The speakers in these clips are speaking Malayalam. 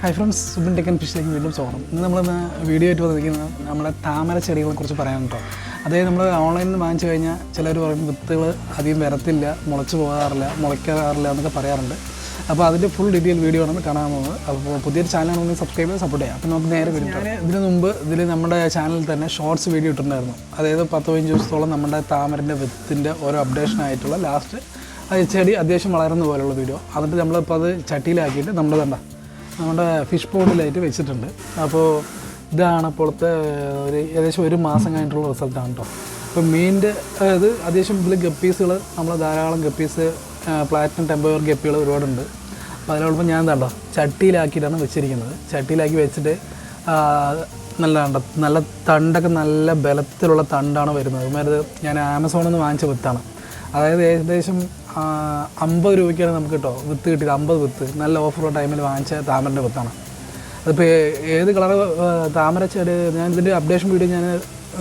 ഹൈ ഫ്രണ്ട്സ് സുബിൻ ടെക്കൻ ഫിഷിലേക്ക് വീണ്ടും സ്വാഗതം. ഇന്ന് നമ്മൾ വീഡിയോ ആയിട്ട് വന്നിരിക്കുന്നത് നമ്മുടെ താമര ചെടികളെ കുറിച്ച് പറയാൻ കേട്ടോ. അതായത് നമ്മൾ ഓൺലൈനിൽ നിന്ന് വാങ്ങിച്ചു കഴിഞ്ഞാൽ ചിലർ പറയും വിത്തുകൾ അധികം വരത്തില്ല മുളച്ച് പോകാറില്ല മുളയ്ക്കാറില്ല എന്നൊക്കെ പറയാറുണ്ട്. അപ്പോൾ അതിന്റെ ഫുൾ ഡീറ്റെയിൽ വീഡിയോ ആണ് കാണാൻ പോകുന്നത്. അപ്പോൾ പുതിയൊരു ചാനലാണെങ്കിൽ സബ്സ്ക്രൈബ് ചെയ്ത് സപ്പോർട്ട് ചെയ്യാം. അപ്പോൾ നമുക്ക് നേരെ വരും ഞാൻ ഇതിന് മുമ്പ് ഇതിൽ നമ്മുടെ ചാനലിൽ തന്നെ ഷോർട്സ് വീഡിയോ ഇട്ടിട്ടുണ്ടായിരുന്നു. അതായത് പത്ത് പതിനഞ്ച് ദിവസത്തോളം നമ്മുടെ താമരന്റെ വിത്തിന്റെ ഓരോ അപ്ഡേഷൻ ആയിട്ടുള്ള ലാസ്റ്റ് അത് ചെടി അത്യാവശ്യം വളരുന്ന പോലെയുള്ള വീഡിയോ എന്നിട്ട് നമ്മളിപ്പോൾ അത് ചട്ടിയിലാക്കിയിട്ട് നമ്മൾ കണ്ട. നമ്മുടെ ഫിഷ് പോണ്ടിലായിട്ട് വെച്ചിട്ടുണ്ട്. അപ്പോൾ ഇതാണ് ഇപ്പോഴത്തെ ഒരു ഏകദേശം ഒരു മാസം കഴിഞ്ഞിട്ടുള്ള റിസൾട്ടാണ് കേട്ടോ അപ്പോൾ മീനിന്റെ അതായത് അത്യാവശ്യം ഇതിൽ ഗപ്പീസുകൾ നമ്മൾ ധാരാളം ഗപ്പീസ് പ്ലാറ്റിനം ടെമ്പർ ഗപ്പികൾ ഒരുപാടുണ്ട്. അപ്പോൾ അതിനോടൊപ്പം ഞാൻ എന്താണ്ടോ ചട്ടിയിലാക്കിയിട്ടാണ് വെച്ചിരിക്കുന്നത്. ചട്ടിയിലാക്കി വെച്ചിട്ട് നല്ല നല്ല തണ്ടൊക്കെ നല്ല ബലത്തിലുള്ള തണ്ടാണ് വരുന്നത്. ഇമാരത് ഞാൻ ആമസോണിൽ നിന്ന് വാങ്ങിച്ച വിത്താണ്. അതായത് ഏകദേശം അമ്പത് രൂപയ്ക്കാണ് നമുക്ക് കിട്ടോ വിത്ത് കിട്ടിയത്. അമ്പത് വിത്ത്. നല്ല ഓഫറുള്ള ടൈമിൽ വാങ്ങിച്ച താമരന്റെ വിത്താണ്. അതിപ്പോൾ ഏത് കളർ താമര ചെടി ഞാൻ ഇതിന്റെ അപ്ഡേഷൻ വീഡിയോ ഞാൻ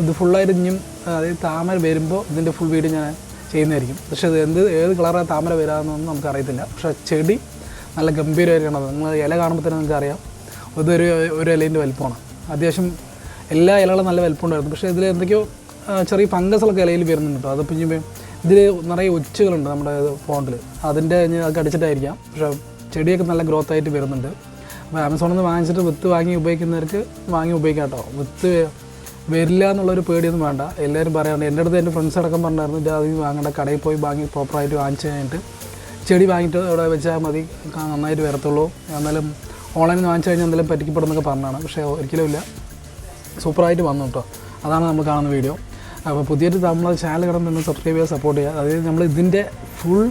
ഇത് ഫുള്ളായിട്ട് ഇനിയും അതായത് താമര വരുമ്പോൾ ഇതിന്റെ ഫുൾ വീഡിയോ ഞാൻ ചെയ്യുന്നതായിരിക്കും. പക്ഷേ ഇത് എന്ത് ഏത് കളറാണ് താമര വരാമെന്നൊന്നും നമുക്കറിയത്തില്ല പക്ഷേ ചെടി നല്ല ഗംഭീരമായിരിക്കണം നിങ്ങൾ ഇല കാണുമ്പോൾ തന്നെ നിങ്ങൾക്ക് അറിയാം. ഇതൊരു ഒരു ഇലേന്റെ വലിപ്പമാണ്. അത്യാവശ്യം എല്ലാ ഇലകളും നല്ല വലിപ്പമുണ്ടായിരുന്നു. പക്ഷേ ഇതിൽ എന്തൊക്കെയോ ചെറിയ ഫംഗസുകളൊക്കെ ഇലയിൽ വരുന്നുണ്ട് കേട്ടോ. അതിപ്പോൾ ഇനി ഇതിൽ നിറയെ ഒച്ചുകളുണ്ട് നമ്മുടെ ഫോണ്ടിൽ അതിന്റെ ഇനി അതൊക്കെ അടിച്ചിട്ടായിരിക്കാം. പക്ഷേ ചെടിയൊക്കെ നല്ല ഗ്രോത്ത് ആയിട്ട് വരുന്നുണ്ട്. അപ്പോൾ ആമസോണിൽ നിന്ന് വാങ്ങിച്ചിട്ട് വിത്ത് വാങ്ങി ഉപയോഗിക്കുന്നവർക്ക് വാങ്ങി ഉപയോഗിക്കാം കേട്ടോ. വിത്ത് വരില്ല എന്നുള്ളൊരു പേടിയൊന്നും വേണ്ട. എല്ലാവരും പറയാറുണ്ട് എന്റെ അടുത്ത് എന്റെ ഫ്രണ്ട്സ് അടക്കം പറഞ്ഞായിരുന്നു ഇത് അത് വാങ്ങേണ്ട. കടയിൽ പോയി വാങ്ങി പ്രോപ്പറായിട്ട് വാങ്ങിച്ച് കഴിഞ്ഞിട്ട് ചെടി വാങ്ങിയിട്ട് അവിടെ വെച്ചാൽ മതി. നന്നായിട്ട് വരത്തുള്ളൂ. എന്നാലും ഓൺലൈനിൽ നിന്ന് വാങ്ങിച്ചു കഴിഞ്ഞാൽ എന്തെങ്കിലും പറ്റിക്കപ്പെടുന്നൊക്കെ പറഞ്ഞാണ്. പക്ഷേ ഒരിക്കലും ഇല്ല. സൂപ്പറായിട്ട് വന്നു കേട്ടോ. അതാണ് നമ്മൾ കാണുന്ന വീഡിയോ അപ്പോൾ പുതിയൊരു നമ്മൾ ചാനൽ കിടന്ന് സബ്സ്ക്രൈബ് ചെയ്യുക സപ്പോർട്ട് ചെയ്യുക അതായത് നമ്മൾ ഇതിന്റെ ഫുൾ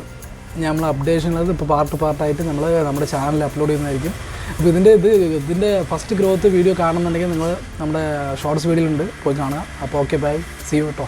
നമ്മൾ അപ്ഡേഷനുള്ളത് ഇപ്പോൾ പാർട്ട് പാർട്ടായിട്ട് നമ്മൾ നമ്മുടെ ചാനലിൽ അപ്ലോഡ് ചെയ്യുന്നതായിരിക്കും. അപ്പോൾ ഇതിന്റെ ഇത് ഇതിന്റെ ഫസ്റ്റ് ഗ്രോത്ത് വീഡിയോ കാണുന്നുണ്ടെങ്കിൽ നിങ്ങൾ നമ്മുടെ ഷോർട്സ് വീഡിയോയിലുണ്ട് പോയി കാണുക. അപ്പോൾ ഓക്കെ ബൈ സീ യു കേട്ടോ